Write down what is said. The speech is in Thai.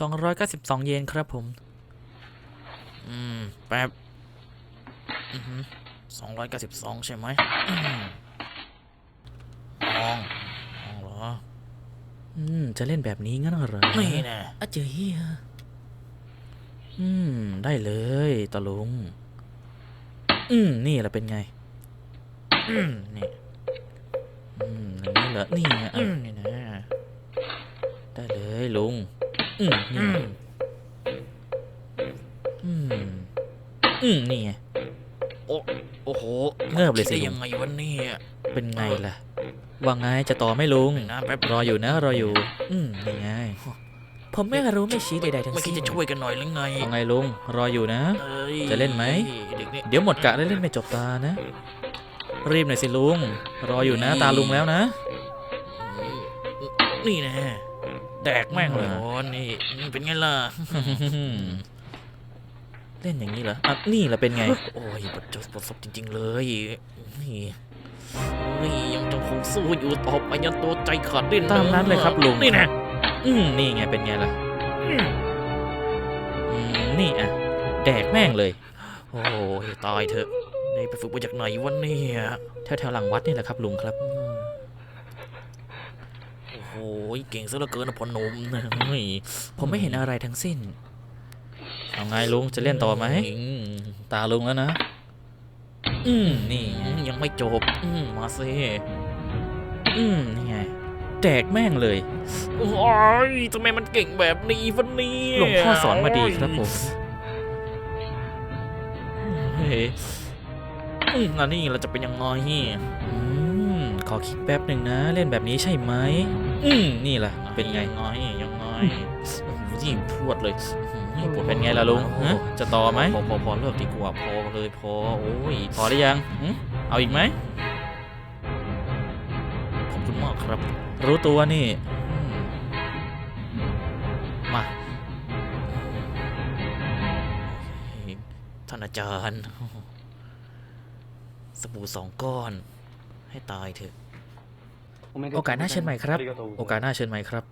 292 เยนครับผม อืม แป๊บอือหือ292 ใช่ไหมอืมมองมองเหรอ อืม จะเล่นแบบนี้งั้นเหรอนี่แน่อะเจอเฮียอืม ได้เลยตะลุง อืม นี่แหละเป็นไง อืม นี่ อืมอย่างนี้เหรอ นี่ไงอือะมนี่นะ ได้เลยลุง อืมนี่อืไงมอืมอืมนี่ไงโอ้โอ้โหเงิบเลยสิได้ลุงยังไงวันนี้เป็นไงล่ะว่าไงจะต่อไหม่ลุงนะแป๊บรออยู่นะรออยู่ อืมนี่ไงผมไม่รู้ไม่ชี้ใดๆทั้งไม่คิดสิ้นจะช่วยกันหน่อยหรือไงว่าไงลุงรออยู่นะเอ้ยจะเล่นไหมเด็กนี่เดี๋ยวหมดกะได้เล่นไม่จบตานะ รีบหน่อยสิลุง รออยู่นะ ตาลุงแล้วนะ นี่แน่ แดกแม่งเลยโอ้นี่นี่เป็นไงล่ะ เล่นอย่างนี้เหรออะนี่แหละเป็นไง โอ้ยประจบประสบจริง ๆ เลยนี่นี่ยังจะคงสู้อยู่ต่อไปยันตัวใจขาดดิ้นตามนั้นเลยครับลุงนี่นะอืมนี่ไงเป็นไงล่ะอืมนี่อะ แดกแม่งเลย โอ้ยตายเถอะนี่ไปฝึกมาจากไหนวันนี้แถวๆหลังวัดนี่แหละครับลุงครับ โอ้โหเก่งซะเหลือเกินนะพ่อหนุ่มเฮ้ยผมไม่เห็นอะไรทั้งสิ้น เอาไงลุงจะเล่นต่อไหมอืมตาลุงแล้วนะ อืมนี่อืมยังไม่จบ อืมมาสิอืมนี่ไงแดกแม่งเลย โอ้ยทำไมมันเก่งแบบนี้วันนี้หลวงพ่อสอนมาดีครับผมเฮ้ยอืมอันนี้เราจะเป็นยังไงอืมขอ คิดแป๊บหนึ่งนะ เล่นแบบนี้ใช่ไหมอืมนี่แหละเป็นไงยังไงยังไงโอ้โหยิ่งพรวดเลยอื้อหือเป็นไงล่ะลุงฮะจะต่อไหมพอพอพอเลิกดีกว่าพอเลยพอโอ้ยพอหรือยังหึเอาอีกไหมขอบคุณมากครับ รู้ตัวนี่อืมมาท่านอาจารย์ สบู่สองก้อน ให้ตายเถอะ โอกาสหน้าเชิญใหม่ครับ โอกาสหน้าเชิญใหม่ครับ